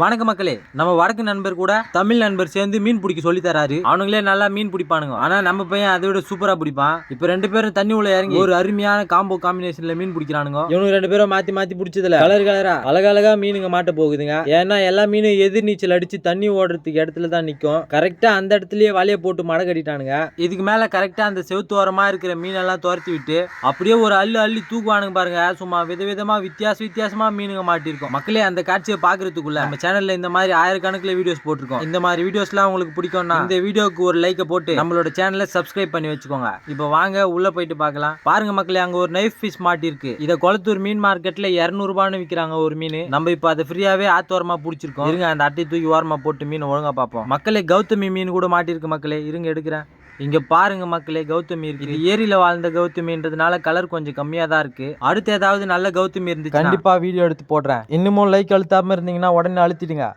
வணக்க மக்களே நம்ம வடக்கு நண்பர் கூட தமிழ் நண்பர் சேர்ந்து மீன் பிடிக்க சொல்லி தராரு. அவனுங்களே நல்லா மீன் பிடிப்பானுங்க. ஆனா நம்ம பையன் அதை விட சூப்பரா பிடிப்பான். இப்ப ரெண்டு பேரும் தண்ணி உள்ள இறங்கி ஒரு அருமையான காம்போ காம்பினேஷன்ல மீன் பிடிக்கிறானுங்க. இவனுக்கு ரெண்டு பேரும் மாத்தி மாத்தி பிடிச்சதுல கலர் கலரா அழகழகா மீனுங்க மாட்ட போகுதுங்க. ஏன்னா எல்லா மீனும் எதிர் நீச்சல் அடிச்சு தண்ணி ஓடுறதுக்கு இடத்துல தான் நிக்கும். கரெக்டா அந்த இடத்துலயே வலைய போட்டு மடை கட்டிட்டானுங்க. இதுக்கு மேல கரெக்டா அந்த செவுத்து ஓரமா இருக்கிற மீனெல்லாம் துரத்தி விட்டு அப்படியே ஒரு அள்ளு அள்ளி தூக்குவானுங்க பாருங்க. சும்மா விதவிதமா வித்தியாச வித்தியாசமா மீனுங்க மாட்டிருக்கும். மக்களே அந்த காட்சியை பாக்குறதுக்குள்ள நம்ம சேனலில் இந்த மாதிரி ஆயிரக்கணக்கில் வீடியோஸ் போட்டிருக்கோம். இந்த மாதிரி வீடியோஸ்லாம் உங்களுக்கு பிடிக்கும்னா இந்த வீடியோக்கு ஒரு லைக்கை போட்டு நம்மளோட சேனலை சப்ஸ்கிரைப் பண்ணி வச்சுக்கோங்க. இப்போ வாங்க உள்ளே போயிட்டு பார்க்கலாம். பாருங்க மக்களே அங்கே ஒரு நைஃப் ஃபிஷ் மாட்டிருக்கு இதை கொளத்தூர் மீன் மார்க்கெட்டில் இரநூறுபான்னு விற்கிறாங்க ஒரு மீன். நம்ம இப்போ அதை ஃப்ரீயாகவே ஆத்தோரமாக பிடிச்சிருக்கோம். இருங்க அந்த அட்டை தூக்கி ஓரமாக போட்டு மீன் ஒழுங்காக பார்ப்போம். மக்களே கௌதமி மீன் கூட மாட்டிருக்கு மக்களே. இருங்க எடுக்கிறேன். இங்க பாருங்க மக்களே கௌதமி இருக்கு. இது ஏரியில வாழ்ந்த கௌதமின்றதுனால கலர் கொஞ்சம் கம்மியா தான் இருக்கு. அடுத்து ஏதாவது நல்ல கௌதமி இருந்துச்சு கண்டிப்பா வீடியோ எடுத்து போடுறேன். இன்னமும் லைக் அழுத்தாம இருந்தீங்கன்னா உடனே அழுத்திடுங்க.